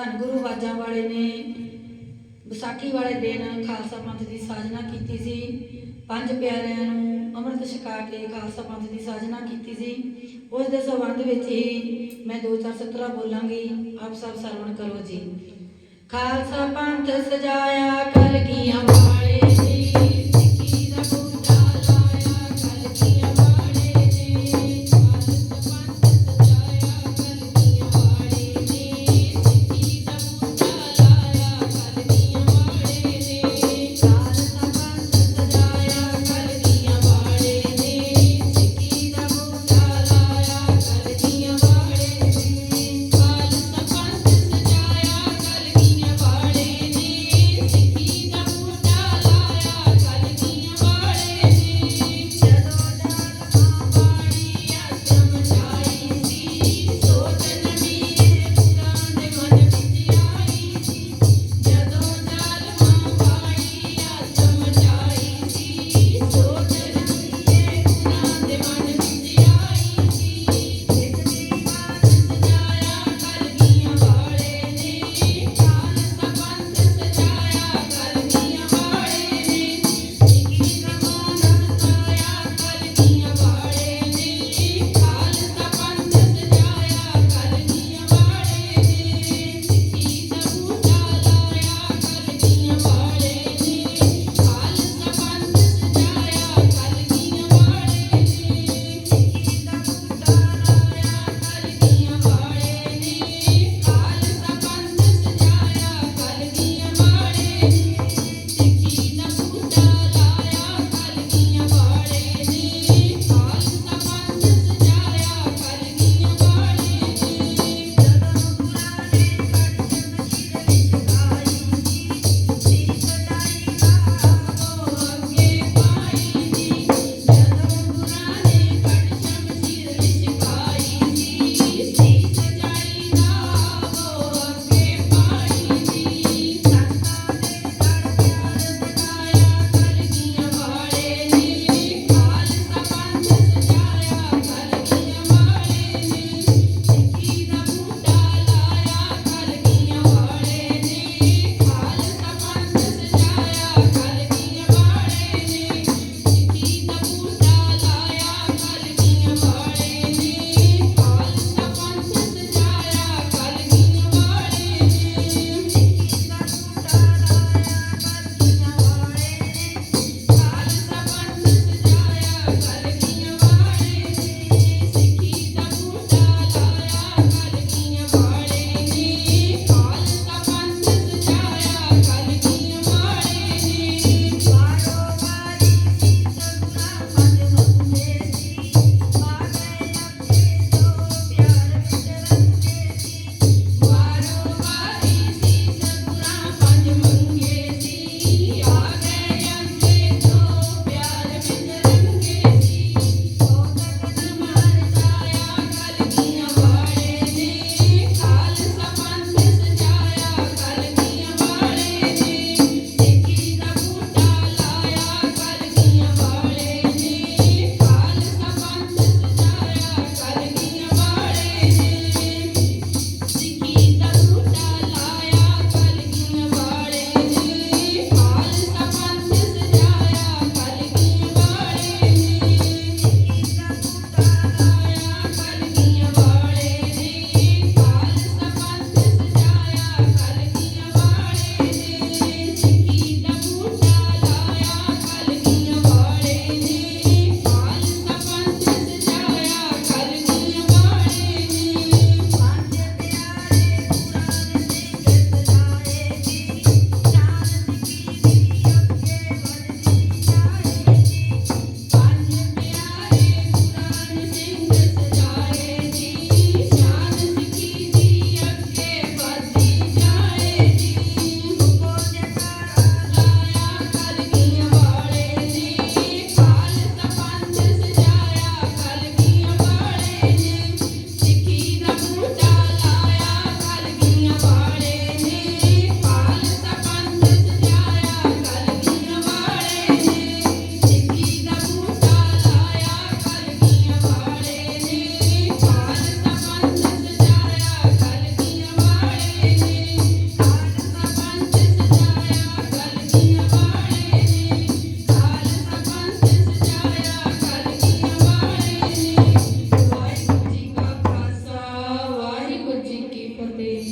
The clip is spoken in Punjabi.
ਧੰਨ ਗੁਰੂ ਬਾਜਾਂ ਵਾਲੇ ਨੇ, ਵਿਸਾਖੀ ਵਾਲੇ ਦਿਨ ਖਾਲਸਾ ਪੰਥ ਦੀ ਸਾਜਨਾ ਕੀਤੀ ਸੀ। ਪੰਜ ਪਿਆਰਿਆਂ ਨੂੰ ਅੰਮ੍ਰਿਤ ਛਕਾ ਕੇ ਖਾਲਸਾ ਪੰਥ ਦੀ ਸਾਜਨਾ ਕੀਤੀ ਸੀ। ਉਸ ਦੇ ਸੰਬੰਧ ਵਿੱਚ ਹੀ ਮੈਂ ਦੋ ਚਾਰ ਸਤਰਾ ਬੋਲਾਂਗੀ। ਆਪ ਸਭ ਸਰਵਣ ਕਰੋ ਜੀ। ਖਾਲਸਾ ਪੰਥ ਸਜਾਇਆ ਕਲਗੀਆਂ ਵਾਲੇ